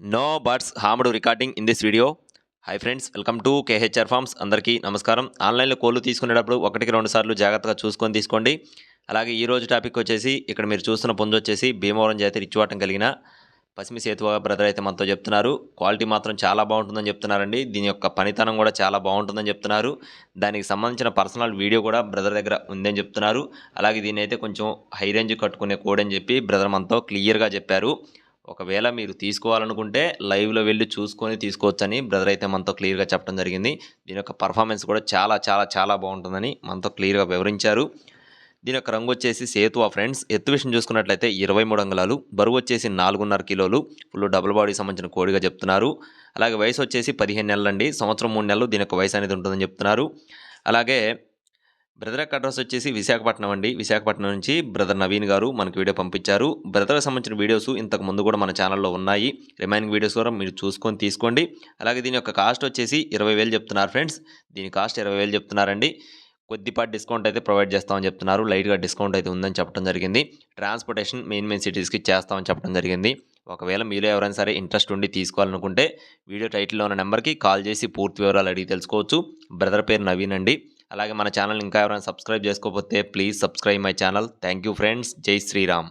No birds harmed recording in this video hi friends welcome to KHR farms అందరికీ నమస్కారం. ఆన్లైన్లో కోళ్ళు తీసుకునేటప్పుడు ఒకటికి రెండు సార్లు జాగ్రత్తగా చూసుకొని తీసుకోండి. అలాగే ఈ రోజు టాపిక్ వచ్చేసి ఇక్కడ మీరు చూస్తున్న పుంజు వచ్చేసి భీమవరం జాతి రిచ్చువాటం కలిగిన పసిమి సేతువ బ్రదర్ అయితే మనతో చెప్తున్నారు. క్వాలిటీ మాత్రం చాలా బాగుంటుందని చెప్తున్నారండి. దీని యొక్క పనితనం కూడా చాలా బాగుంటుందని చెప్తున్నారు. దానికి సంబంధించిన పర్సనల్ వీడియో కూడా బ్రదర్ దగ్గర ఉందని చెప్తున్నారు. అలాగే దీని అయితే కొంచెం హై రేంజ్ కట్టుకునే కోడ్ అని చెప్పి బ్రదర్ మనతో క్లియర్గా చెప్పారు. ఒకవేళ మీరు తీసుకోవాలనుకుంటే లైవ్లో వెళ్ళి చూసుకొని తీసుకోవచ్చని బ్రదర్ అయితే మనతో క్లియర్గా చెప్పడం జరిగింది. దీని యొక్క పర్ఫార్మెన్స్ కూడా చాలా చాలా చాలా బాగుంటుందని మనతో క్లియర్గా వివరించారు. దీని యొక్క రంగు వచ్చేసి సేతువా ఫ్రెండ్స్ ఎత్తు విషయం చూసుకున్నట్లయితే ఇరవై మూడు అంగుళాలు బరువు వచ్చేసి నాలుగున్నర కిలోలు ఫుల్ డబుల్ బాడీకి సంబంధించిన కోడిగా చెప్తున్నారు. అలాగే వయసు వచ్చేసి పదిహేను నెలలండి. సంవత్సరం మూడు నెలలు దీని యొక్క వయసు అనేది ఉంటుందని చెప్తున్నారు. అలాగే బ్రదర్ యొక్క అడ్రస్ వచ్చేసి విశాఖపట్నం అండి. విశాఖపట్నం నుంచి బ్రదర్ నవీన్ గారు మనకి వీడియో పంపించారు. బ్రదర్కి సంబంధించిన వీడియోస్ ఇంతకు ముందు కూడా మన ఛానల్లో ఉన్నాయి. రిమైనింగ్ వీడియోస్ కూడా మీరు చూసుకొని తీసుకోండి. అలాగే దీని యొక్క కాస్ట్ వచ్చేసి ఇరవై వేలు చెప్తున్నారు ఫ్రెండ్స్. దీని కాస్ట్ ఇరవై వేలు చెప్తున్నారండి. కొద్దిపాటి డిస్కౌంట్ అయితే ప్రొవైడ్ చేస్తామని చెప్తున్నారు. లైట్గా డిస్కౌంట్ అయితే ఉందని చెప్పడం జరిగింది. ట్రాన్స్పోర్టేషన్ మెయిన్ మెయిన్ సిటీస్కి చేస్తామని చెప్పడం జరిగింది. ఒకవేళ మీరు ఎవరైనా సరే ఇంట్రెస్ట్ ఉండి తీసుకోవాలనుకుంటే వీడియో టైటిల్లో ఉన్న నెంబర్కి కాల్ చేసి పూర్తి వివరాలు అడిగి తెలుసుకోవచ్చు. బ్రదర్ పేరు నవీన్ అండి. అలాగే మన ఛానల్ ఇంకా ఎవరైనా సబ్స్క్రైబ్ చేసుకోకపోతే please subscribe my channel. Thank you friends. జై శ్రీరామ్.